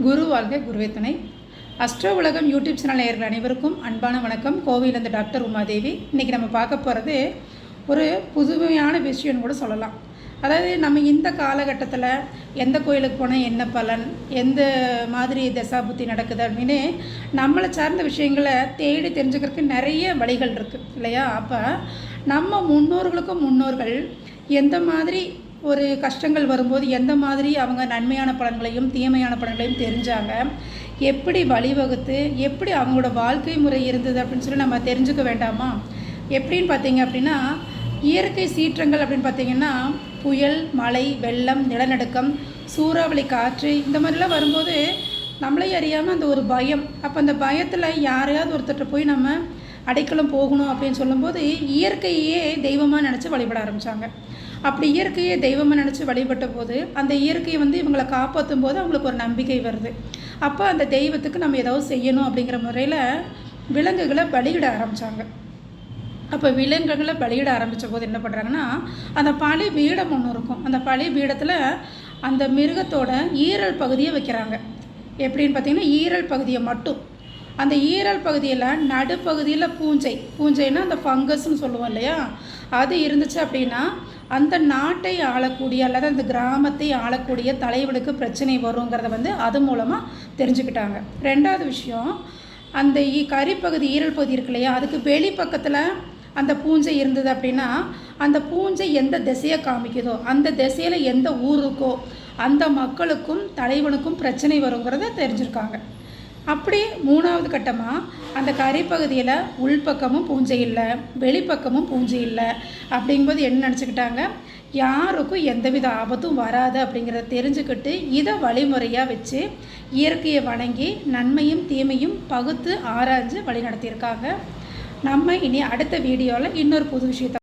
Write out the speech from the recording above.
குரு வாழ்க குருவே துணை அஸ்ட்ரோ உலகம் யூடியூப் சேனல் நேயர்கள் அனைவருக்கும் அன்பான வணக்கம். கோவிலேருந்து டாக்டர் உமாதேவி. இன்றைக்கி நம்ம பார்க்க போகிறது ஒரு புதுமையான விஷயம்னு கூட சொல்லலாம். அதாவது நம்ம இந்த காலகட்டத்தில் எந்த கோயிலுக்கு போனால் என்ன பலன் எந்த மாதிரி தசாபுத்தி நடக்குது அப்படின்னு நம்மளை சார்ந்த விஷயங்களை தேடி தெரிஞ்சுக்கிறதுக்கு நிறைய வழிகள் இருக்குது இல்லையா? அப்போ நம்ம முன்னோர்களுக்கும் முன்னோர்கள் எந்த மாதிரி ஒரு கஷ்டங்கள் வரும்போது எந்த மாதிரி அவங்க நன்மையான பலன்களையும் தீமையான பலன்களையும் தெரிஞ்சாங்க. எப்படி வழிவகுத்து எப்படி அவங்களோட வாழ்க்கை முறை இருந்தது அப்படின்னு சொல்லி நம்ம தெரிஞ்சுக்க வேண்டாமா? எப்படின்னு பார்த்தீங்க அப்படின்னா இயற்கை சீற்றங்கள் அப்படின்னு பார்த்தீங்கன்னா புயல் மழை வெள்ளம் நிலநடுக்கம் சூறாவளி காற்று இந்த மாதிரிலாம் வரும்போது நம்மளே அறியாமல் அந்த ஒரு பயம். அப்போ அந்த பயத்தில் யாரையாவது ஒருத்தர்கிட்ட போய் நம்ம அடைக்கலம் போகணும் அப்படின்னு சொல்லும்போது இயற்கையே தெய்வமாக நினச்சி வழிபட ஆரம்பித்தாங்க அப்படி இயற்கையை தெய்வமாக நினச்சி வழிபட்ட போது அந்த இயற்கையை வந்து இவங்களை காப்பாற்றும் போது அவங்களுக்கு ஒரு நம்பிக்கை வருது. அப்போ அந்த தெய்வத்துக்கு நம்ம ஏதாவது செய்யணும் அப்படிங்கிற முறையில் விலங்குகளை பலியிட ஆரம்பித்தாங்க அப்போ விலங்குகளை பலியிட ஆரம்பித்த போது என்ன பண்ணுறாங்கன்னா அந்த பழி பீடம் ஒன்று இருக்கும். அந்த பழி பீடத்தில் அந்த மிருகத்தோட ஈரல் பகுதியை வைக்கிறாங்க. எப்படின்னு பார்த்தீங்கன்னா ஈரல் பகுதியை மட்டும். அந்த ஈரல் பகுதியில் நடுப்பகுதியில் பூஞ்சை. பூஞ்சைன்னா அந்த ஃபங்கஸ்ன்னு சொல்லுவோம் இல்லையா? அது இருந்துச்சு அப்படின்னா அந்த நாட்டை ஆளக்கூடிய அல்லது அந்த கிராமத்தை ஆளக்கூடிய தலைவனுக்கு பிரச்சனை வருங்கிறத வந்து அது மூலமாக தெரிஞ்சுக்கிட்டாங்க. ரெண்டாவது விஷயம் அந்த ஈ கறிப்பகுதி ஈரல் பகுதி இருக்கு இல்லையா? அதுக்கு வெளி பக்கத்தில் அந்த பூஞ்சை இருந்தது அப்படின்னா அந்த பூஞ்சை எந்த திசையை காமிக்குதோ அந்த திசையில் எந்த ஊருக்கோ அந்த மக்களுக்கும் தலைவனுக்கும் பிரச்சனை வருங்கிறத தெரிஞ்சிருக்காங்க. அப்படி மூணாவது கட்டமாக அந்த கரைப்பகுதியில் உள்பக்கமும் பூஞ்சை இல்லை வெளிப்பக்கமும் பூஞ்சை இல்லை அப்படிங்கும்போது என்ன நினச்சிக்கிட்டாங்க? யாருக்கும் எந்தவித ஆபத்தும் வராது அப்படிங்கிறத தெரிஞ்சுக்கிட்டு இதை வழிமுறையாக வச்சு இயற்கையை வணங்கி நன்மையும் தீமையும் பகுத்து ஆராய்ஞ்சு வழி நடத்தியிருக்காங்க நம்ம இனி அடுத்த வீடியோவில் இன்னொரு புது விஷயத்தை